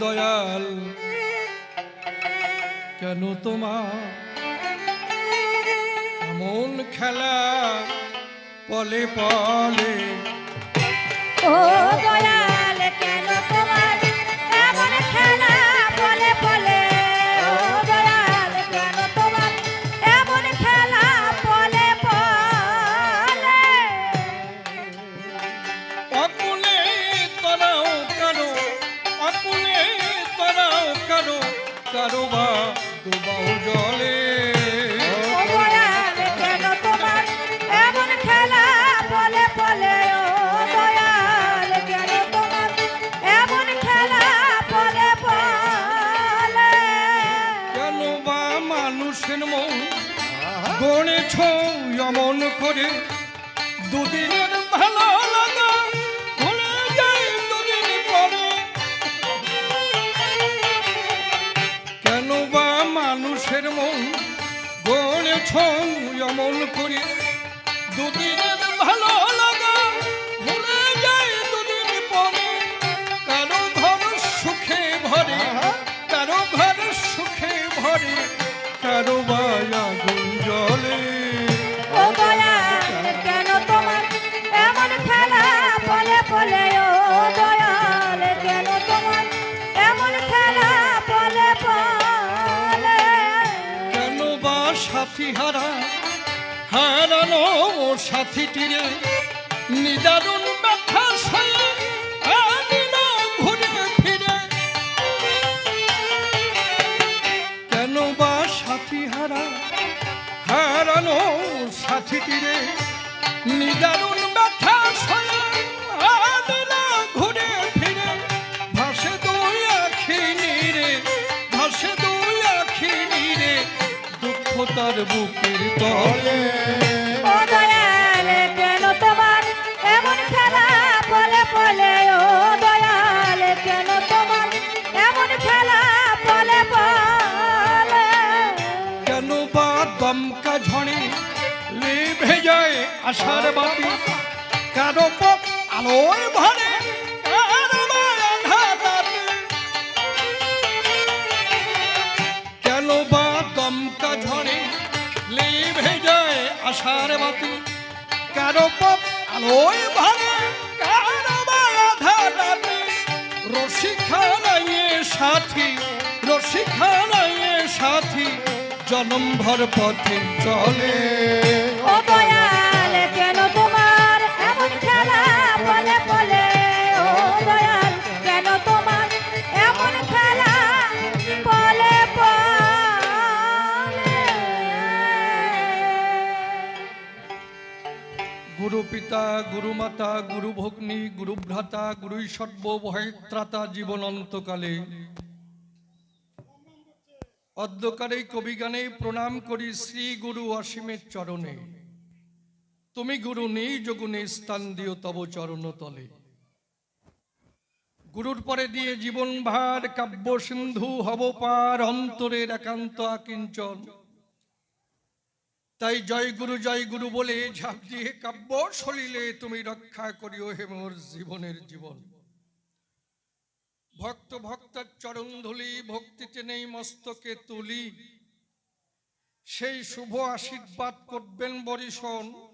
দয়াল কেন তোমার এমন খেলা পলে পলে? ও দয়াল। মানুষের মন গড়েছ যমন করে দুদিনের ভালো কেন বা মানুষের মন করে দুদিনের আশার বাতি, কারও আলোয় ভরে। কেন বা দমকা ঝড়ে লেভে যায় আশার বাতি, কারও আলোয় ভরে সাথী রসিখানাইয়ে সাথী, জনম ভর পথে চলে। ও বলে বলে, ও দয়াল, কেন তোমার এমন পিতা, গুরু গুরু ভগ্নী, গুরু ভ্রাতা গুরুই সর্বভয়ত্রাতা জীবন অন্তকালে অধ্যকারে কবিগানে প্রণাম করি শ্রী গুরু অসীমের চরণে। তুমি গুরু নেই যোগুনে স্থান দিও তব চরণ তলে। গুরুর পরে দিয়ে জীবন ভার কাব্য সিন্ধু হব পার অন্তরের একান্ত আকিঞ্চন। তাই জয় গুরু জয় গুরু বলে ঝাঁপ দিয়ে কাব্য সলিলে তুমি রক্ষা করিও হে মোর জীবনের জীবন। ভক্ত, ভক্তার চরণ ধুলি ভক্তিতে নেই মস্তকে তুলি। সেই শুভ আশীর্বাদ করবেন বরিশন।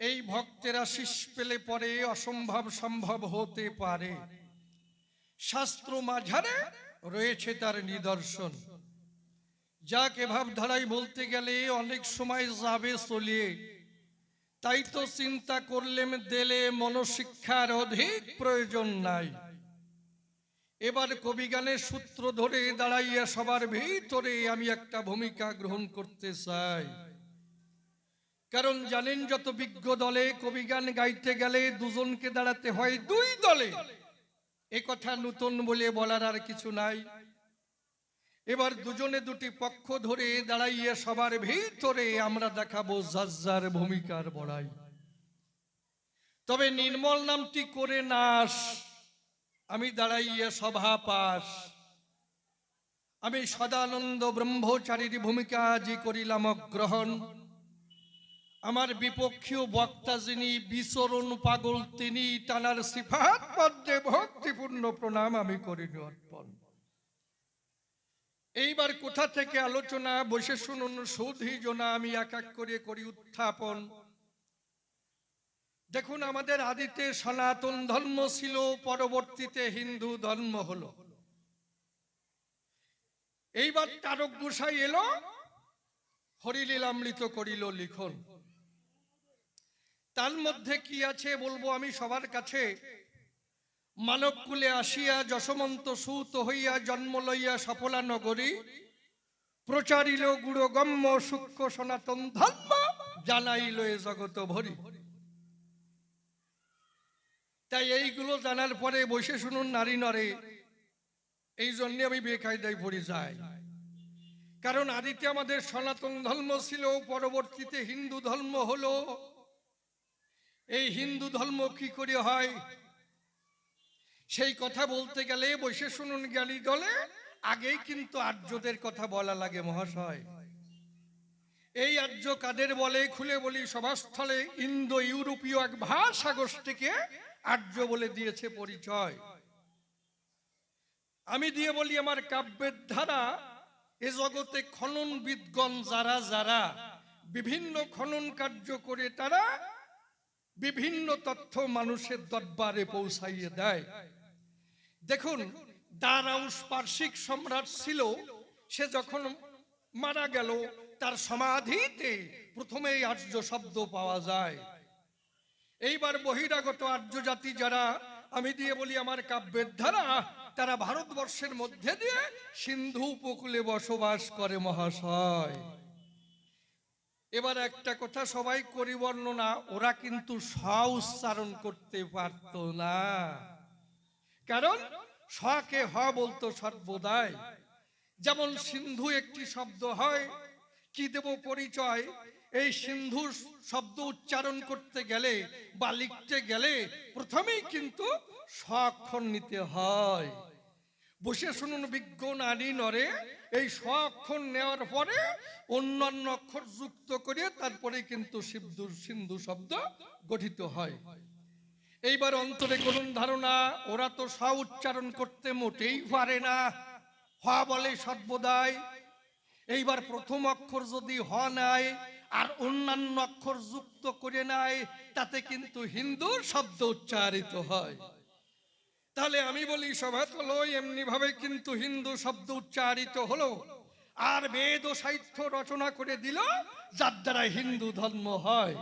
এই ভক্তের আশিস পেলে পরে অসম্ভব সম্ভব হতে পারে। শাস্ত্র মাঝারে রয়েছে তার নিদর্শন। যাকে ভাবধারায় বলতে গেলে অনেক সময় যাবে চলিয়ে তাই তো চিন্তা করলেম দেলে মনশিক্ষার অধিক প্রয়োজন নাই। এবার কবিগানের সূত্র ধরে দাঁড়াইয়া সবার ভিতরে আমি একটা ভূমিকা গ্রহণ করতে চাই। কারণ জানেন, যত বিজ্ঞ দলে কবিগান গাইতে গেলে দুজনকে দাঁড়াতে হয় দুই দলে। এ কথা নতুন বলে বলার আর কিছু নাই। এবার দুজনে দুটি পক্ষ ধরে দাঁড়াইয়া সবার ভিতরে আমরা দেখাবো যার ভূমিকার বড়াই। তবে নির্মল নামটি করে নাশ। আমি দাঁড়াইয়া সভা পাশ। আমি সদানন্দ ব্রহ্মচারীর ভূমিকা আজি করিলাম গ্রহণ আমার বিপক্ষীয় বক্তা যিনি বিচরণ পাগল, তিনি তানার সিফাত পদ্মে ভক্তিপূর্ণ প্রণাম আমি করিনি অর্পণ এইবার কোথা থেকে আলোচনা, বসে শুনুন, সৌধি জনা আমি এক এক করে করি উত্থাপন। দেখুন, আমাদের আদিতে সনাতন ধর্ম ছিল, পরবর্তীতে হিন্দু ধর্ম হলো। এইবার তারক গোসাই এলো হরিলীলামৃত করিল লিখন। তার মধ্যে কি আছে বলব আমি সবার কাছে? মানব কুলে আসিয়া যশমন্ত সুত হইয়া জন্ম লইয়া সফলা নগরী, প্রচারিল গুড়গম্য সূক্ষ্ম সনাতন ধর্ম, জানাইল এ জগত ভরি। তাই এইগুলো জানার পরে বসে শুনুন নারী নরে, এই জন্য আমি বেকায়দায় পড়ে যাই। কারণ আদিতে আমাদের সনাতন ধর্ম ছিল, পরবর্তীতে হিন্দু ধর্ম হলো এই হিন্দু ধর্ম কি করে হয়? সেই কথা বলতে গেলে বসে শুনুন জ্ঞানী দলে, আগেই কিন্তু আর্যদের কথা বলা লাগে মহাশয়। এই আর্য কাদের বলে? খুলে বলি, সভাস্থলে ইন্দো ইউরোপীয় এক ভাষা গোষ্ঠীকে আর্য বলে দিয়েছে পরিচয়। আমি দিয়ে বলি, আমার কাব্যের ধারা, এ জগতে খনন বিদগণ যারা যারা, বিভিন্ন খনন কার্য করে তারা বিভিন্ন তথ্য মানুষের দরবারে পৌঁছাইয়ে দেয়। দেখুন, দারাউস পার্শ্বিক সম্রাট ছিল, সে যখন মারা গেল, তার সমাধিতে প্রথমে এই আর্য শব্দ পাওয়া যায়। এইবার বহিরাগত আর্য জাতি যারা, আমি দিয়ে বলি আমার কাব্যের ধারা, তারা ভারতবর্ষের মধ্যে দিয়ে সিন্ধু উপকূলে বসবাস করে মহাশয়। এবার একটা কথা সবাই করি বর্ণনা ওরা কিন্তু স উচ্চারণ করতে পারতো না। কারণ সকে হ বলতো সর্বদাই। যেমন সিন্ধু একটি শব্দ হয়, কি দেব পরিচয়? এই সিন্ধু শব্দ উচ্চারণ করতে গেলে বা লিখতে গেলে প্রথমেই কিন্তু স্বক্ষর নিতে হয়। বসে শুনুন বিজ্ঞ নারী নরে, এই স্বক্ষর নেওয়ার পরে অন্যান্য অক্ষর যুক্ত করে তারপরে কিন্তু সিন্ধু সিন্ধু শব্দ গঠিত হয়। এইবার অন্তরে করুন ধারণা, ওরা তো স উচ্চারণ করতে মোটেই পারে না। হ বলে সর্বদাই। এইবার প্রথম অক্ষর যদি হ নাই, আর অন্যান্য অক্ষর যুক্ত করে নেয় তাতে কিন্তু হিন্দু শব্দ উচ্চারিত হয়। তাহলে আমি বলি, সভাত এমনি ভাবে কিন্তু হিন্দু শব্দ উচ্চারিত হলো। আর বেদ ও সাহিত্য রচনা করে দিল, যার দ্বারা হিন্দু ধর্ম হয়।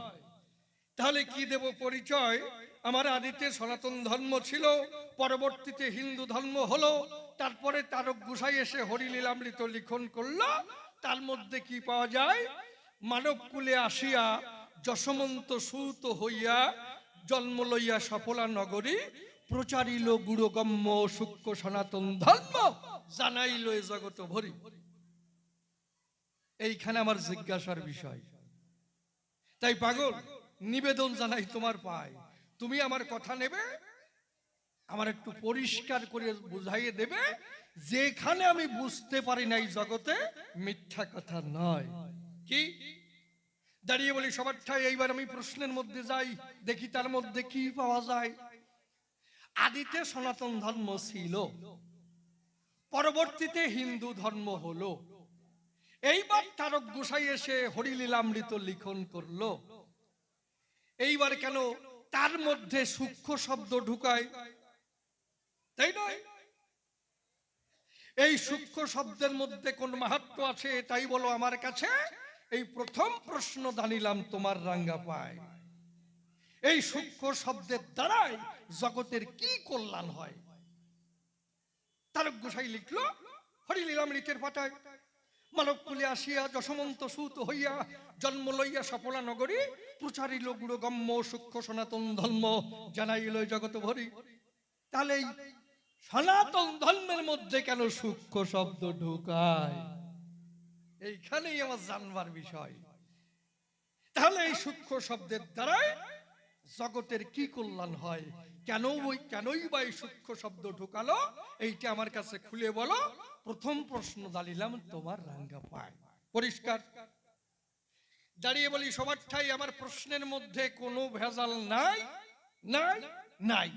তাহলে কি দেব পরিচয়? আমার আদিতে সনাতন ধর্ম ছিল, পরবর্তীতে হিন্দু ধর্ম হলো। তারপরে তারক গুসাই এসে হরিলীলামৃত লিখন করল। তার মধ্যে কি পাওয়া যায়? মানব কুলে আসিয়া যশমন্ত সুত হইয়া জন্ম লইয়া সফলা নগরী প্রচারিল গুরুগম্য সূক্ষ্ম সনাতন ধর্ম, জানাইল এ জগত ভরি। এইখানে আমার জিজ্ঞাসার বিষয়। তাই পাগল, নিবেদন জানাই তোমার পায়। তুমি আমার কথা নেবে, আমার একটু পরিষ্কার করে বুঝাইয়ে দেবে, যেখানে আমি বুঝতে পারি না এই জগতে মিথ্যা কথা নয়। কি? দাঁড়িয়ে বলি সবার ঠাই এইবার আমি প্রশ্নের মধ্যে যাই, দেখি তার মধ্যে কি পাওয়া যায়। আদিতে সনাতন ধর্ম ছিল। পরবর্তীতে হিন্দু ধর্ম হলো। এইবার তারক গোসাই এসে হরিলীলামৃত লিখন করল। এইবার কেন তার মধ্যে সূক্ষ্ম শব্দ ঢুকায়? তাই নয়। এই সূক্ষ্ম শব্দের মধ্যে কোন মাহাত্ম আছে, তাই বলো আমার কাছে। এই প্রথম প্রশ্ন জানিলাম তোমার রাঙ্গা পায়। এই সূক্ষ্ম শব্দের দ্বারাই জগতের কি কল্যাণ হয়? তারক গোসাই লিখলো, হরিলীলামৃতের পাতায় মানব কুলে আসিয়া যশমন্ত সুত হইয়া জন্ম লইয়া সফলা নগরী প্রচারিল গুরুগম্য সূক্ষ্ম সনাতন ধর্ম জানাইল জগত ভরি। তাহলে সনাতন ধর্মের মধ্যে কেন সূক্ষ্ম শব্দ ঢুকায়? এইখানেই আমার জানবার বিষয়। তাহলে এই সূক্ষ্ম শব্দের দ্বারাই জগতের কি কল্যাণ হয়? কেন ওই কেনই বা এই সূক্ষ্ম শব্দ ঢুকালো? এইটা আমার কাছে খুলে বলো। প্রথম প্রশ্ন দাঁড়িলাম, তোমার রাঙ্গা পায়। পরিষ্কার। দাঁড়িয়ে বলি, সবার ঠাই আমার প্রশ্নের মধ্যে কোনো ভেজাল নাই? নাই? নাই।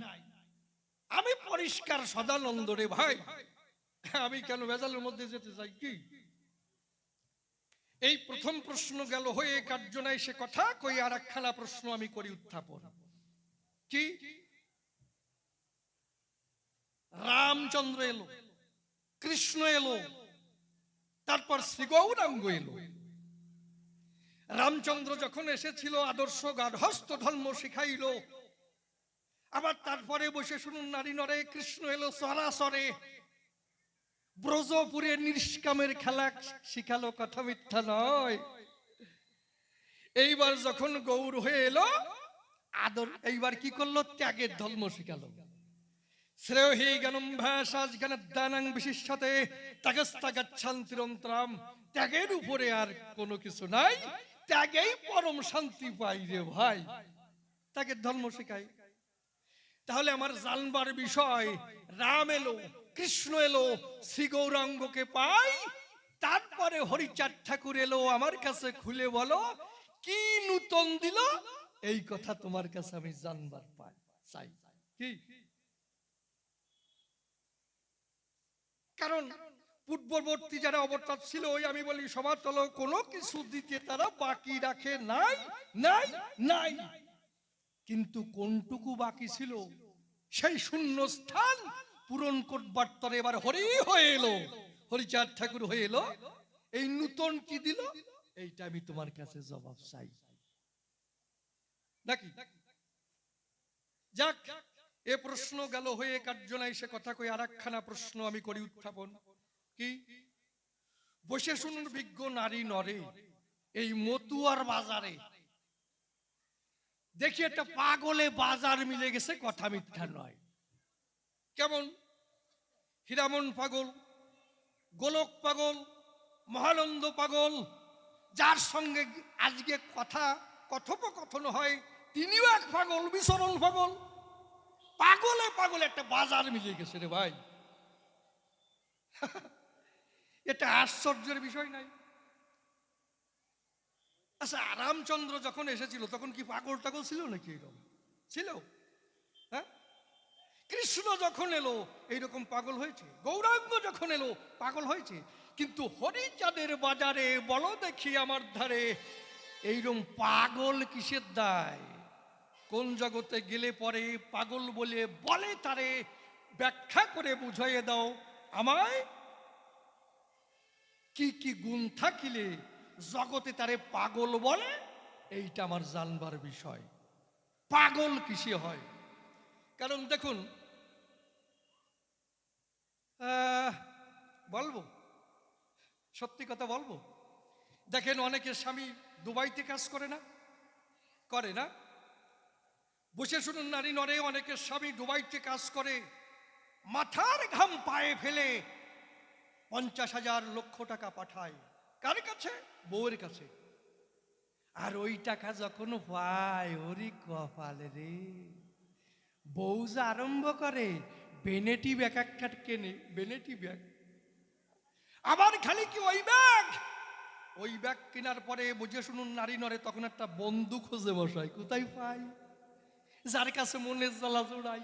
আমি পরিষ্কার সদানন্দ রে ভাই। আমি কেন ভেজালের মধ্যে যেতে চাই কি? এই প্রথম প্রশ্ন গেল, হয়ে কার্যনায় সে কথা? কই আর একখানা প্রশ্ন আমি করি উত্থাপন। কি? রামচন্দ্র এলো, কৃষ্ণ এলো, তারপর শ্রী গৌরাঙ্গ এলো। রামচন্দ্র যখন এসেছিল, আদর্শ গার্হস্থ ধর্ম শিখাইল। আবার তারপরে বসে শুনুন, নারী নরে, কৃষ্ণ এলো সরাসরে ব্রজপুরে নিষ্কামের খেলা শিখালো কথা মিথ্যা নয়। এইবার যখন গৌর হয়ে এলো, আদর, এইবার কি করল? ত্যাগের ধর্ম শিখালো। শ্রেয়হি ভাষাজ জ্ঞান দানাং বিশিষ্যতে ত্যাগস্তাগাচ্ছান্তিরন্তরাম ত্যাগের উপরে আর কোনো কিছু নাই। ত্যাগেই পরম শান্তি পাই রে ভাই। ত্যাগের ধর্ম শেখাই। তাহলে আমার জানবার বিষয়, রাম এলো। কৃষ্ণ এলো, শ্রী গৌরাঙ্গকে পাই। তারপরে হরিচাঁদ ঠাকুর এলো আমার কাছে খুলে বলো, কি নূতন দিল? এই কথা তোমার কাছে আমি জানবার পাই, চাই। কি? কারণ পূর্ববর্তী যারা অবতার ছিল, ওই আমি বলি সমাতল কোনো কিছু দিতে তারা বাকি রাখে, নাই নাই নাই। কিন্তু কোনটুকু বাকি ছিল? সেই শূন্য স্থান পূরণ করবার তরে এবার হরি হয়ে এলো। হরিচাঁদ ঠাকুর হয়ে এলো। এই নূতন কি দিল? এইটা আমি তোমার কাছে জবাব চাই। নাকি? যাক, এ প্রশ্ন গেল হয়ে কার্যনায় সে কথা কই আর একখানা প্রশ্ন আমি করি উত্থাপন। কি? বসে শুনুন বিজ্ঞ নারী নরে, এই মতুয়ার বাজারে। দেখি একটা পাগলে বাজার মিলে গেছে, কথা মিথ্যা নয়। কেমন? হীরামন পাগল, গোলক পাগল, মহানন্দ পাগল, যার সঙ্গে আজকে কথা, কথোপকথন হয়, তিনিও এক পাগল, বিচরণ পাগল। পাগলে পাগলে একটা বাজার মিলে গেছে রে ভাই। এটা আশ্চর্যের বিষয় নাই। আচ্ছা রামচন্দ্র যখন এসেছিল, তখন কি পাগল টাগল ছিল নাকি এরকম? ছিল। কৃষ্ণ যখন এলো, এইরকম পাগল হয়েছে, গৌরাঙ্গ যখন এলো, পাগল হয়েছে, কিন্তু হরিচাঁদের বাজারে বলো দেখি আমার ধারে এইরকম পাগল কিসের দায়? কোন জগতে গেলে পরে পাগল বলে বলে তারে, ব্যাখ্যা করে বুঝাইয়ে দাও আমায়। কি কি গুণ থাকিলে জগতে তারে পাগল বলে, এইটা আমার জানবার বিষয়। পাগল কিসে হয়? কারণ দেখুন বলব, সত্যি কথা বলব। দেখেন অনেকের স্বামী দুবাইতে কাজ করে না করে না। বসে শুনুন নারী নরে অনেকের স্বামী দুবাইতে কাজ করে, মাথার ঘাম পায়ে ফেলে পঞ্চাশ হাজার লক্ষ টাকা পাঠায়। কার কাছে? বউয়ের কাছে। আর ওই টাকা যখন পায় ওরি কপালে রে। বউ আরম্ভ করে বেনেটি ব্যাগ একটা কেনে, বেনেটি ব্যাগ। আবার খালি কি ওই ব্যাগ? ওই ব্যাগ কেনার পরে বুঝে শুনুন নারী নরে, তখন একটা বন্ধু খুঁজে বসায়, কোথায় পাই? যার কাছে মনের জ্বালা জোড়াই।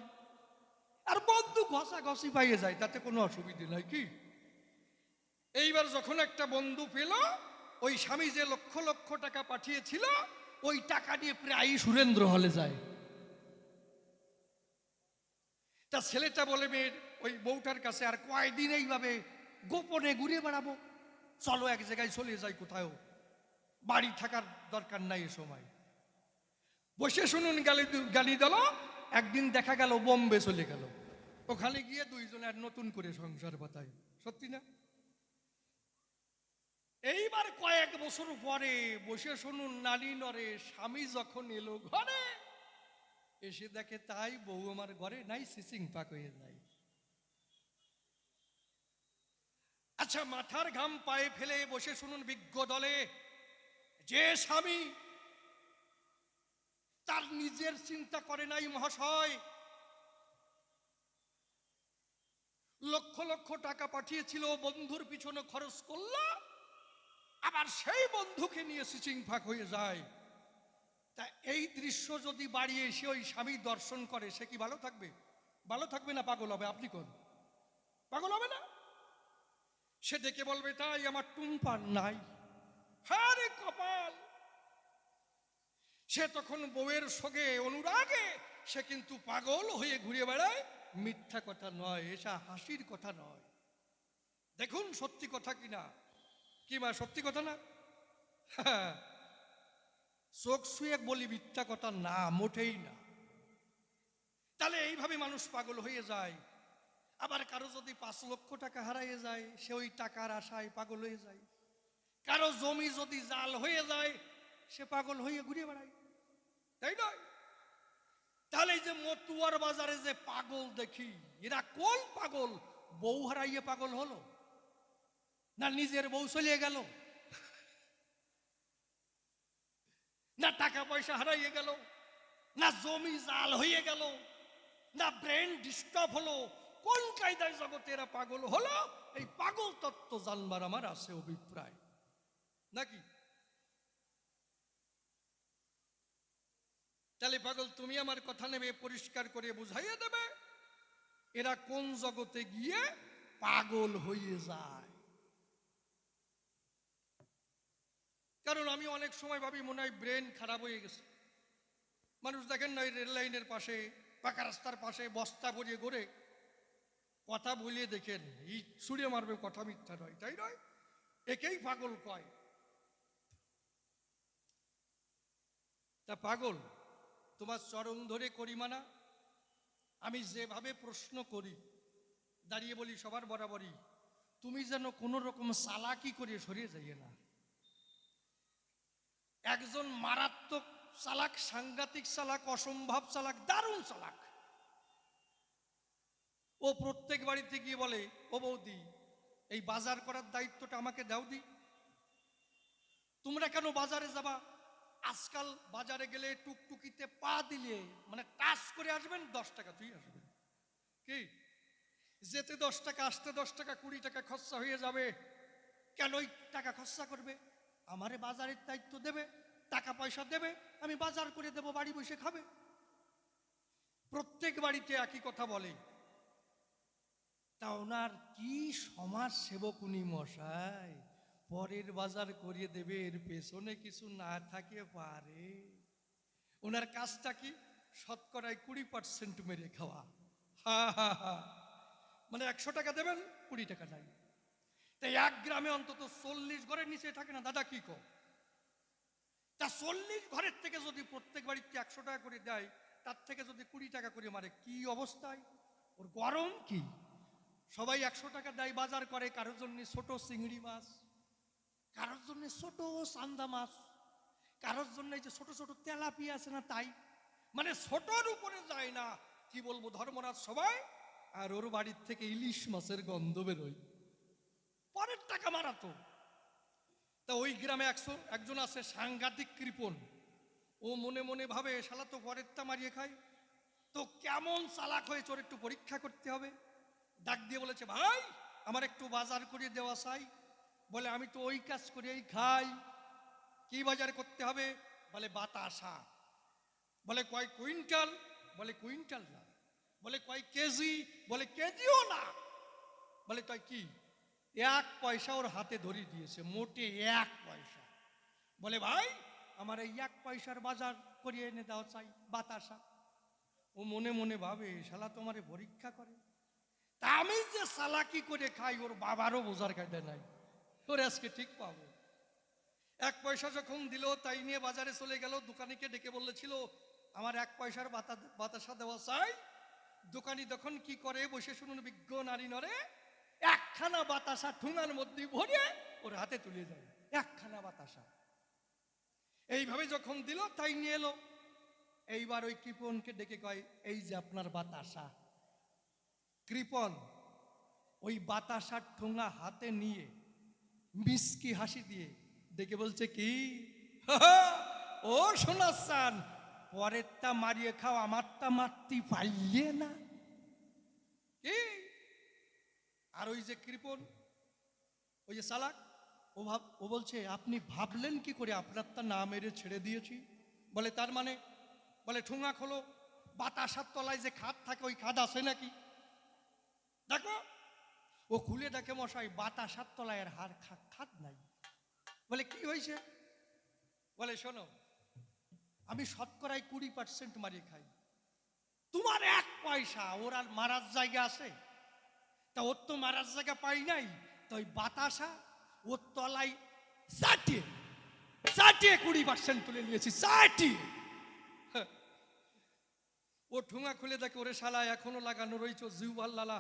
আর বন্ধু ঘষা ঘষি পাইয়ে যায়, তাতে কোনো অসুবিধে নাই কি? এইবার যখন একটা বন্ধু পেল ওই স্বামী যে লক্ষ লক্ষ টাকা পাঠিয়েছিল, ওই টাকা দিয়ে প্রায়ই সুরেন্দ্র হলে যায়। তা ছেলেটা বলে মেয়ের ওই বউটার কাছে আর কয়দিন এইভাবে গোপনে ঘুরে বেড়াবো? চলো এক জায়গায় চলে যাই কোথাও বাড়ি থাকার দরকার নাই এ সময়। বসে শুনুন গালি গালি দিল, একদিন দেখা গেল বোম্বে চলে গেল। ওখানে গিয়ে দুইজনে আর নতুন করে সংসার বাতায় সত্যি না? এইবার কয়েক বছর পরে বসে শুনুন নারী নরে স্বামী যখন এলো ঘরে এসে দেখে, তাই বউ আমার ঘরে নাই, সিসিং পাক হয়ে যায় আচ্ছা মাথার ঘাম পায়ে ফেলে বসে শুনুন বিজ্ঞ দলে, যে স্বামী তার নিজের চিন্তা করে নাই মহাশয়। লক্ষ লক্ষ টাকা পাঠিয়েছিল, বন্ধুর পিছনে খরচ করল, আবার সেই বন্ধুকে নিয়ে সিচিং ফাঁক হয়ে যায়। তা এই দৃশ্য যদি বাড়ি এসে ওই স্বামী দর্শন করে, সে কি ভালো থাকবে? ভালো থাকবে না পাগল হবে? আপনি কোন? পাগল হবে না? সে ডেকে বলবে, তাই আমার টুম্পার নাই। হ্যাঁ রে কপাল! সে তখন বউয়ের সঙ্গে অনুরাগে, সে কিন্তু পাগল হয়ে ঘুরে বেড়ায়। মিথ্যা কথা নয় এসা হাসির কথা নয়। দেখুন সত্যি কথা কিনা কি মা, সত্যি কথা না? হ্যাঁ। চোখ শুয়ে বলি মিথ্যা কথা, না, মোটেই না। তাহলে এইভাবে মানুষ পাগল হয়ে যায়। আবার কারও যদি পাঁচ লক্ষ টাকা হারাইয়ে যায়, সে ওই টাকার আশায় পাগল হয়ে যায়। কারও জমি যদি জাল হয়ে যায়, সে পাগল হয়ে ঘুরে বেড়ায়। তাই নয়? তাহলে যে মতুয়ার বাজারে যে পাগল দেখি, এরা কোন পাগল? বউ হারাইয়ে পাগল হলো? না নিজের বউ চলিয়ে গেল? না টাকা পয়সা হারাইয়ে গেল, না জমি জাল হয়ে গেল, না ব্রেন ডিস্টার্ব হলো। কোন কায়দায় জগতে এরা পাগল হলো? এই পাগল তত্ত্ব জানবার আমার আছে অভিপ্রায়। নাকি? তাহলে পাগল, তুমি আমার কথা নেবে, পরিষ্কার করে বুঝাইয়া দেবে, এরা কোন জগতে গিয়ে পাগল হয়ে যায়। কারণ আমি অনেক সময় ভাবি, মনে হয় ব্রেন খারাপ হয়ে গেছে। মানুষ দেখেন না ওই রেল লাইনের পাশে, পাকা রাস্তার পাশে বস্তা ভরিয়ে ঘুরে কথা বলিয়ে দেখেন ই ছুড়ে মারবে, কথা মিথ্যা নয়, তাই নয়? একেই পাগল কয়। তা পাগল, তোমার চরণ ধরে করি মানা। আমি যেভাবে প্রশ্ন করি, দাঁড়িয়ে বলি সবার বরাবরই, তুমি যেন কোনো রকম চালাকি করে সরিয়ে যাইয়ে না। একজন মারাত্মক চালাক, সাংঘাতিক চালাক, অসম্ভব চালাক, দারুণ চালাক। ও প্রত্যেক বাড়িতে গিয়ে বলে, ও বৌদি, এই বাজার করার দায়িত্বটা আমাকে দাও দি। তোমরা কেন বাজারে যাবা? আজকাল বাজারে গেলে টুকটুকিতে পা দিলে মানে টাচ করে আসবেন, দশ টাকা তুই আসবেন। কি? যেতে দশ টাকা, আসতে দশ টাকা, কুড়ি টাকা খরচা হয়ে যাবে। কেন ওই টাকা খরচা করবে? আমারে বাজারের দায়িত্ব দেবে, টাকা পয়সা দেবে, আমি বাজার করে দেব, বাড়ি বসে খাবে। প্রত্যেক বাড়িতে একই কথা বলে। তা ওনার কি সমাজ সেবক উনি মশাই? পরের বাজার করিয়ে দেবে, এর পেছনে কিছু না থাকে পারে। ওনার কাজটা কি? শতকরায় কুড়ি পার্সেন্ট মেরে খাওয়া। হা হা হা। মানে একশো টাকা দেবেন, কুড়ি টাকা নাই। তাই এক গ্রামে অন্তত চল্লিশ ঘরের নিচে থাকে না, দাদা কি কো তা চল্লিশ ঘরের থেকে যদি প্রত্যেক বাড়িতে একশো টাকা করে দেয়, তার থেকে যদি কুড়ি টাকা করে মারে, কি অবস্থায়? ওর গরম কি? সবাই একশো টাকা দেয়, বাজার করে, কারোর জন্য ছোট চিংড়ি মাছ, কারোর জন্য ছোট সান্দা মাছ, কারোর জন্য এই যে ছোট ছোট তেলাপি আছে না তাই? মানে ছোটর উপরে যায় না, কি বলব, ধর্মরাজ সবাই? আর ওর বাড়ির থেকে ইলিশ মাছের গন্ধ বেরোয়। পরের টাকা মারাতো তা। ওই গ্রামে একশো একজন আছে সাংঘাতিক কৃপণ। ও মনে মনে ভাবে, শালা তো পরেরটা মারিয়ে খায়। তো কেমন চালাক হয়ে চোর একটু পরীক্ষা করতে হবে। ডাক দিয়ে বলেছে, ভাই, আমার একটু বাজার করে দেওয়া চাই। বলে, আমি তো ওই কাজ করেই খাই। কি বাজার করতে হবে? বলে, বাতাসা। বলে, কয় কুইন্টাল? বলে, কুইন্টাল না। বলে, কয় কেজি? বলে, কেজিও না। বলে তাই কি? এক পয়সা ওর হাতে ধরিয়ে দিয়েছে, মোটে এক পয়সা। বলে, ভাই, আমার এই এক পয়সার বাজার করিয়ে এনে দাও চাই, বাতাসা। ও মনে মনে ভাবে, শালা তোমারে পরীক্ষা করে? তা আমি যে সালাকি করে খাই, ওর বাবারও বোঝার কায়দা নাই। ওর আজকে ঠিক পাবো। এক পয়সা যখন দিল, তাই নিয়ে বাজারে চলে গেল। দোকানিকে ডেকে বলেছিল, আমার এক পয়সার বাতা, বাতাসা দেওয়া চাই। দোকানি তখন কি করে, বসে শুনুন বিজ্ঞ নারী নরে একখানা বাতাসা ঠুঙার মধ্যে ভরে ওর হাতে তুলে দেয় একখানা বাতাসা। এইভাবে যখন দিল, তাই নিয়ে এলো। এইবার ওই কৃপনকে ডেকে কয়, এই যে আপনার বাতাসা কৃপন ওই বাতাসার ঠোঙা হাতে নিয়ে মিসকি হাসি দিয়ে ডেকে বলছে কি? ও শোনাচ্ছান পরেরটা মারিয়ে খাও, আমারটা মারতে পারলে না? কি? আর ওই যে কৃপন, ওই যে সালাক ও ভাব, ও বলছে, আপনি ভাবলেন কি করে? আপনার তা না মেরে ছেড়ে দিয়েছি। বলে, তার মানে? বলে, ঠুঙা খোলো, বাতাসার তলায় যে খাদ থাকে, ওই খাদ আছে নাকি? দেখো, ও খুলে দেখে মশাই, বাতাসার তলায় আর হার খাদ নাই। বলে, কি হয়েছে? বলে, শোনো, আমি শতকরায় কুড়ি পার্সেন্ট মারি খাই। তোমার এক পয়সা, ওর আর মারার জায়গা আছে? তা ওর তো মারার জায়গা পাই নাই। তো ওই বাতাসা ওর তলায় চাটিয়ে চাটিয়ে কুড়ি পার্সেন্ট তুলে নিয়েছি চাটিয়ে হ্যাঁ। ও ঠুঙা খুলে দেখে, ওরে শালা, এখনও লাগানো রয়েছে ওর জিউবার লালা।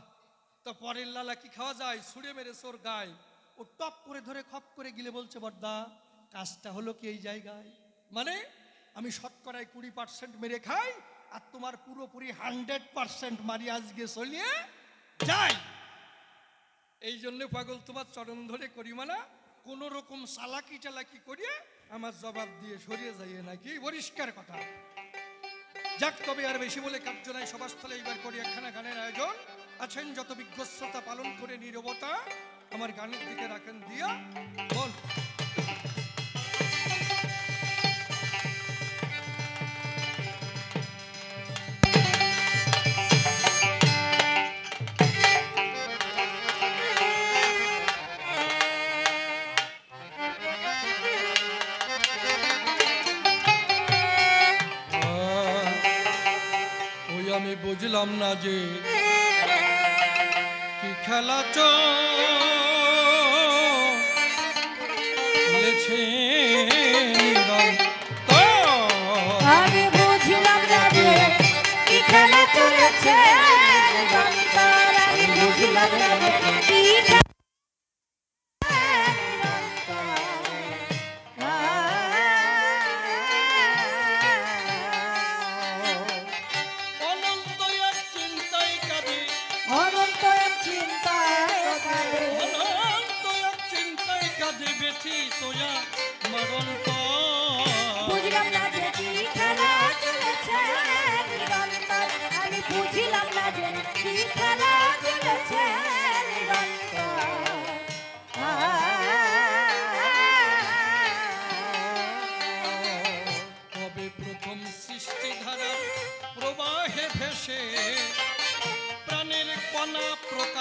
তো পরের লালা কি খাওয়া যায়? ছুঁড়ে মেরে ওর গায়ে। ও টপ করে ধরে খপ করে গিলে বলছে, বর্দা, কাজটা হলো কি এই জায়গায়? মানে আমি শতকরায় কুড়ি পার্সেন্ট মেরে খাই, আর তোমার পুরোপুরি হান্ড্রেড পার্সেন্ট মারি আজকে চলিয়ে যাই। এই জন্য পাগল, তোমার চরণ ধরে করি মানা কোন রকম সালাকি চালাকি করিয়ে আমার জবাব দিয়ে সরিয়ে যাইয়ে নাকি পরিষ্কার কথা। যাক, তবে আর বেশি বলে কার্য নাই সভাস্থলে এইবার করি একখানা গানের আয়োজন। আছেন যত বিজ্ঞস্বতা পালন করে নিরবতা, আমার গানের দিকে রাখেন দিয়া, বল। কি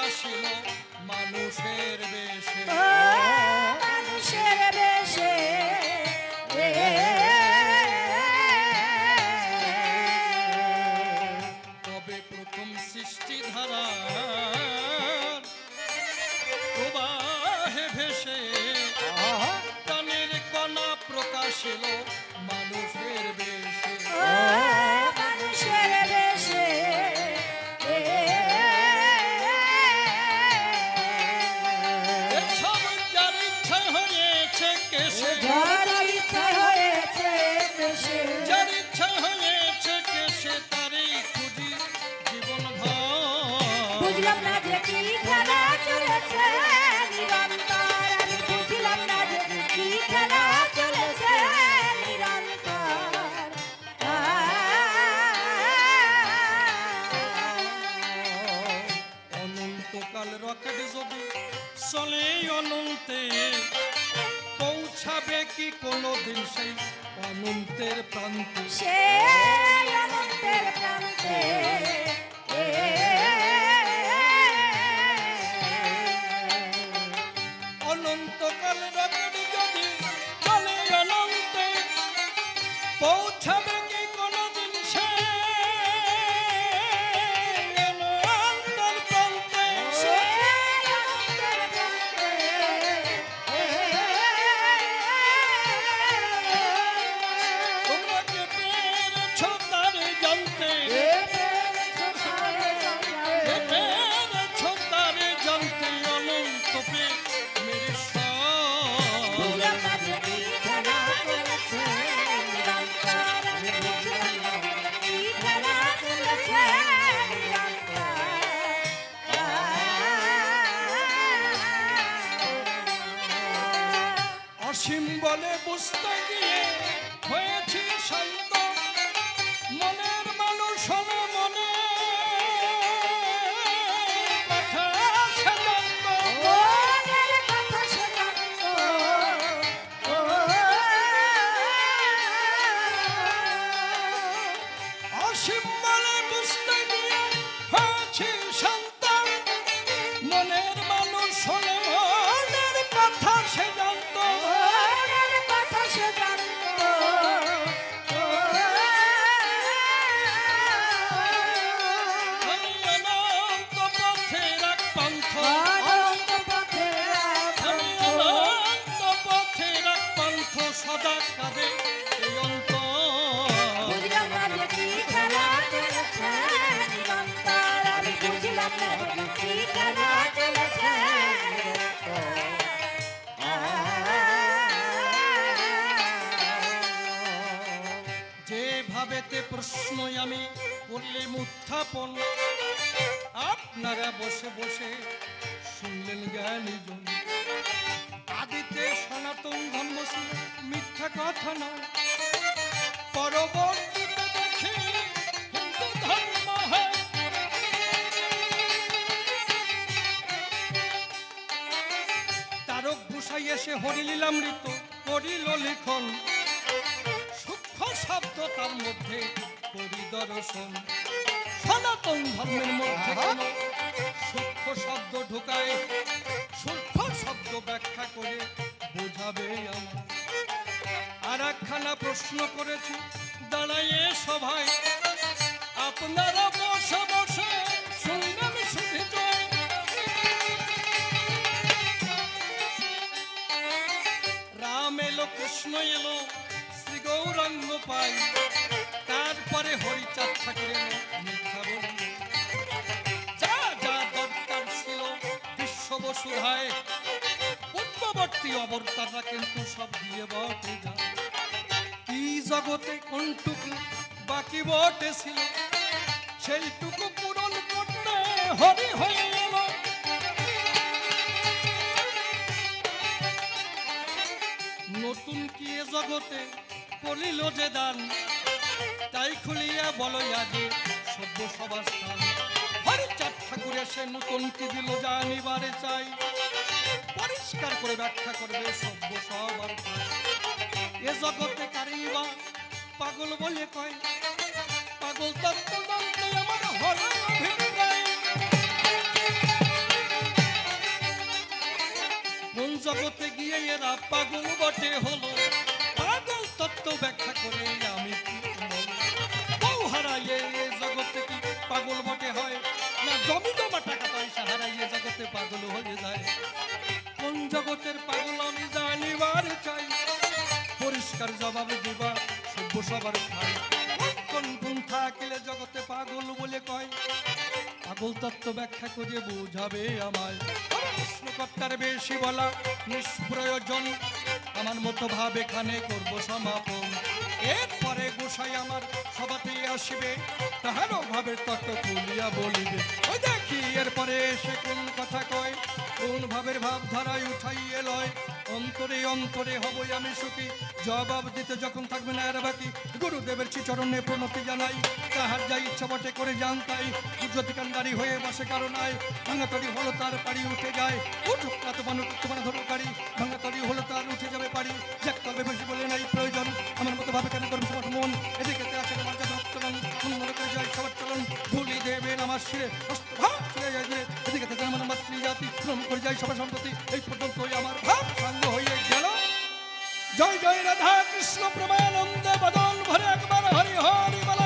প্রকাশিল মানুষের বেশে। পৌঁছাবে কি কোনোদিন সেই অনন্তের প্রান্তে? সে অনন্তের প্রান্তে। নিরন্তর অসীম বলে বুঝতে গিয়ে হয়েছি শান্ত যেভাবেতে প্রশ্ন আমি করলেন উত্থাপন, আপনারা বসে বসে শুনলেন জ্ঞানীজন আদিতে সনাতন ধর্ম ছিল মিথ্যা কথা নয়, পরবর্তী গোসাই এসে হরিলীলামৃত করিল লিখন। সূক্ষ্ম শব্দ তার মধ্যে পরিদর্শন সনাতন ধর্মের মধ্যে কেন? সূক্ষ্ম শব্দ ঢোকায় সূক্ষ্ম শব্দ ব্যাখ্যা করে বোঝাবে আমার। আর একখানা প্রশ্ন করেছি দাঁড়াইয়ে সভায়। আপনারা বসে কৃষ্ণ এলো, শ্রী গৌরাঙ্গ পাই তারপরে হরিচাঁদ ঠাকুর এলো মিথ্যা বলল যা যা দরকার ছিল বিশ্ব বসুধায় পূর্ববর্তী অবতাররা কিন্তু সব দিয়ে বটে যায় কি জগতে কোনটুকু বাকি বটে সেইটুকু পূরণ করতে হরি হয়ে নতুন কি জগতে কলিল যে দান? তাই খুলিয়া বলো আগে সভ্য সবার স্থান হরিচাঁদ ঠাকুর এসে নতুন কি দিল জানিবারে চাই। পরিষ্কার করে ব্যাখ্যা করবে সভ্য সবার এ জগতে কারিবা পাগল বলে কয়, পাগল তত্ত্ব আমার হল জগতে গিয়ে এরা পাগল বটে হলো। পাগল তত্ত্ব ব্যাখ্যা করে আমি বউ হারাইয়ে জগতে কি পাগল বটে হয়? না, জমি জমা টাকা পয়সা হারাইয়ে জগতে পাগল হয়ে যায়। কোন জগতের পাগল আমি জানিবার চাই? পরিষ্কার জবাব দিবা সভ্য সবার গুণ থাকিলে জগতে পাগল বলে কয়। পাগল তত্ত্ব ব্যাখ্যা করিয়ে বোঝাবে আমায়। প্রশ্নকর্তার বেশি বলা নিষ্প্রয়োজন। আমার মতো ভাব এখানে করব সমাপন। এরপরে গোসাই আমার সভাতে আসবে। তাহারও ভাবের তত্ত্ব তুলিয়া বলিবে। ওই দেখি, এরপরে এসে কোন কথা কয়? কোন ভাবের ভাব ধারায় উঠাইয়ে লয়? অন্তরে অন্তরে হবই আমি সুখী। জবাব দিতে যখন থাকবে না এর বাকি, গুরুদেবের চিচরণে প্রণতি জানাই। তাহার যা ইচ্ছা বটে করে যান তাই উজ্জ্বতিকান্ডারি হয়ে বসে কারণ নাই। ভাঙাতরি হলো তার পাড়ি উঠে যায়। উঠুক না তো মানুষ তোমার ধরকারি ভাঙাতরি হলো তার উঠে যাবে পারি যাক তবে বেশি বলে নাই প্রয়োজন। আমার মতো ভাবে কেন করবে সবার মন? এদিকে আছে তোমার যাতে ভক্তগণ মনে করে যায় সবার চলন ভুলি দেবেন আমার শিরে। ভাব চলে যায় যে। এদিকে আমার মাতৃ জাতি শ্রম করে যায় সবার সম্পত্তি। এই পর্যন্তই আমার ভাব। জয় জয় রাধা কৃষ্ণ প্রমানন্দে বদন ভরে একবার হরি হরি বলো।